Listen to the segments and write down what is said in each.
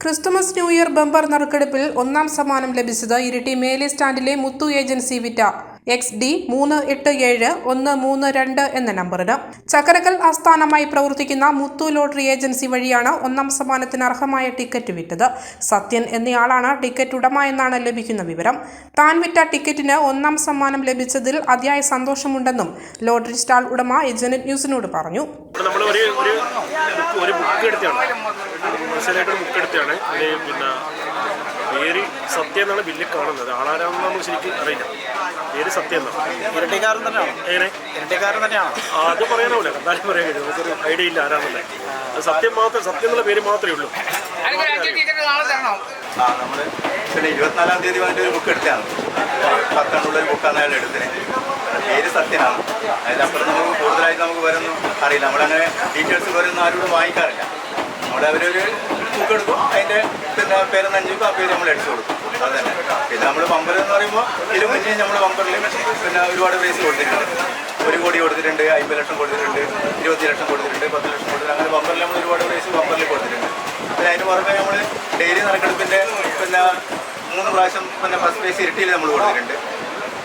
Christmas new year bumper നറുക്കെടുപ്പിൽ ഒന്നാം സമ്മാനം ലഭിച്ചത് ഇരിട്ടി മേലെ സ്റ്റാൻഡിലെ മുത്തു ഏജൻസി വിറ്റ എക്സ് ഡി മൂന്ന് എട്ട് ഏഴ് ഒന്ന് മൂന്ന് രണ്ട് എന്ന നമ്പറിന് ചക്കരക്കൽ ആസ്ഥാനമായി പ്രവർത്തിക്കുന്ന മുത്തു ലോട്ടറി ഏജൻസി വഴിയാണ് ഒന്നാം സമ്മാനത്തിന് അർഹമായ ടിക്കറ്റ് വിറ്റത്. സത്യൻ എന്നയാളാണ് ടിക്കറ്റ് ഉടമ എന്നാണ് ലഭിക്കുന്ന വിവരം. താൻ വിറ്റ ടിക്കറ്റിന് ഒന്നാം സമ്മാനം ലഭിച്ചതിൽ അതിയായ സന്തോഷമുണ്ടെന്നും ലോട്ടറി സ്റ്റാൾ ഉടമ ഏജന്റ് ന്യൂസിനോട് പറഞ്ഞു. നമ്മൾ ഒരു ഒരു ബുക്ക് എടുത്താണ് ബുക്ക് എടുത്താണ് പിന്നെ പേര് സത്യം എന്നാണ് ബില്ലിൽ കാണുന്നത്. ആളാരാണെന്ന് നമുക്ക് ശരിക്കും അറിയില്ല. പേര് സത്യം ഇരട്ടിക്കാരൻ തന്നെയാണോ? എങ്ങനെ? ഇരട്ടിക്കാരൻ തന്നെയാണോ? അത് പറയാനാവില്ല എന്തായാലും പറയാൻ കഴിയും നമുക്കൊരു ഐഡിയ ഇല്ല ആരാന്നല്ലേ അത് സത്യം മാത്രം സത്യം എന്നുള്ള പേര് മാത്രമേ ഉള്ളൂ. നമ്മൾ പിന്നെ ഇരുപത്തിനാലാം തീയതി വന്നിട്ട് ഒരു ബുക്ക് എടുത്തതാണ്. പത്തെണ്ണുള്ള ഒരു ബുക്കാണ് അയാൾ എടുത്തത്. പേര് സത്യനാണ്. അതിലപ്പുറം നമുക്ക് കൂടുതലായിട്ട് നമുക്ക് വരുന്നു അറിയില്ല. നമ്മളങ്ങനെ ഡീറ്റെയിൽസ് വരുന്ന ആരോടും വാങ്ങിക്കാറില്ല. നമ്മൾ അവരൊരു ബുക്ക് എടുക്കും. അതിന്റെ പിന്നെ പേര് നഞ്ചുക്കും ആ പേര് നമ്മൾ അടിച്ചു കൊടുക്കും. അത് തന്നെ. പിന്നെ നമ്മൾ എന്ന് പറയുമ്പോൾ ഇതിന് മുന്നേ നമ്മൾ ബമ്പറിൽ പിന്നെ ഒരുപാട് പ്രൈസ് കൊടുത്തിട്ടുണ്ട്. ഒരു കോടി കൊടുത്തിട്ടുണ്ട് അമ്പത് ലക്ഷം കൊടുത്തിട്ടുണ്ട് ഇരുപത്തി ലക്ഷം കൊടുത്തിട്ടുണ്ട് പത്ത് ലക്ഷം കൊടുത്തിട്ടുണ്ട്. അങ്ങനെ ബമ്പറിൽ നമ്മൾ ഒരുപാട് പ്രൈസ് ബമ്പറിൽ കൊടുത്തിട്ടുണ്ട്. പിന്നെ അതിന് പുറമെ നമ്മൾ ഡെയിലി നറുക്കെടുപ്പിന്റെ പിന്നെ മൂന്ന് പ്രാവശ്യം പിന്നെ ഫസ്റ്റ് പ്രൈസ് ഇരട്ടിയിൽ നമ്മൾ കൊടുത്തിട്ടുണ്ട്.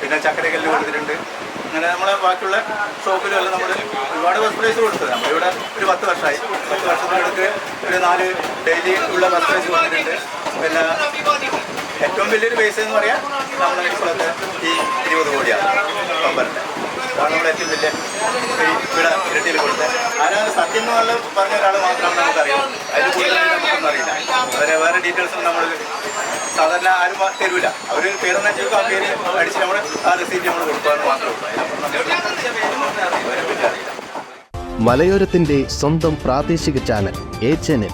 പിന്നെ ചക്കരക്കല്ല് കൊടുത്തിട്ടുണ്ട്. അങ്ങനെ നമ്മളെ ബാക്കിയുള്ള ഷോപ്പിലും എല്ലാം നമ്മൾ ഒരുപാട് ഫസ്റ്റ് പ്രൈസ് കൊടുത്തത്. നമ്മളിവിടെ ഒരു പത്ത് വർഷമായി പത്ത് വർഷത്തിനടുത്ത് ഒരു നാല് ഡെയിലി ഉള്ള ഫസ്റ്റ് പ്രൈസ് കൊടുത്തിട്ടുണ്ട്. പിന്നെ ഏറ്റവും വലിയൊരു പൈസ എന്ന് പറയാൻ നമ്മളെ ഇപ്പോഴത്തെ ഈ ഇരുപത് കോടിയാണ് പമ്പറിന്റെ അതാണ് നമ്മുടെ ഏറ്റവും വലിയ ഇവിടെ ഇരട്ടിയിൽ കൊടുത്തത് ആരാണ് സത്യം പറഞ്ഞ ഒരാൾ മാത്രമാണ് നമുക്കറിയാം. അതിന് കൂടുതലായി നമുക്കൊന്നും അറിയില്ല. അവരെ വേറെ നമ്മൾ സാധാരണ ആരും തരൂല. അവർ പേര് ചോദിക്കും ആ പേര് അടിച്ച് നമ്മൾ ആ റെസിപ്റ്റ് നമ്മൾ കൊടുക്കാമെന്ന് മാത്രമേ ഉള്ളൂ. മലയോരത്തിന്റെ സ്വന്തം പ്രാദേശിക ചാനൽ എ ചാനൽ.